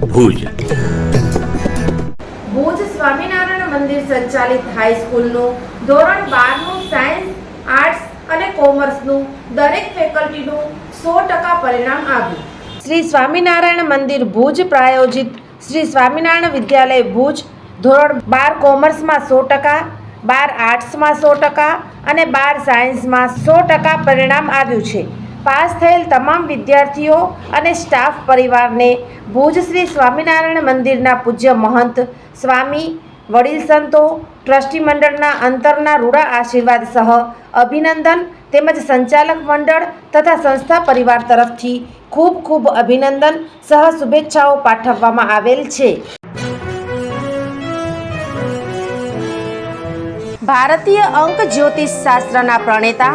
Bhuj. Bhuj Swaminarayan મંદિર સંચાલિત હાઈસ્કૂલનું ધોરણ બારનું સાયન્સ આર્ટ્સ અને કોમર્સનું દરેક ફેકલ્ટીનું સો ટકા પરિણામ આવ્યું. શ્રી સ્વામિનારાયણ મંદિર ભુજ પ્રાયોજિત. શ્રી સ્વામિનારાયણ વિદ્યાલય ભુજ, ધોરણ બાર કોમર્સમાં સો ટકા, બાર આર્ટ્સમાં સો ટકા અને બાર સાયન્સમાં સો ટકા પરિણામ આવ્યું છે. પાસ થયેલ તમામ વિદ્યાર્થીઓ અને સ્ટાફ પરિવારને ભુજ શ્રી સ્વામિનારાયણ મંદિરના પૂજ્ય મહંત, સ્વામી, વડીલ સંતો, ટ્રસ્ટી મંડળના અંતરના રૂડા આશીર્વાદ સહ અભિનંદન તેમજ સંચાલક મંડળ તથા સંસ્થા પરિવાર તરફથી ખૂબ ખૂબ અભિનંદન સહ શુભેચ્છાઓ પાઠવવામાં આવેલ છે. ભારતીય અંક જ્યોતિષ શાસ્ત્રના પ્રણેતા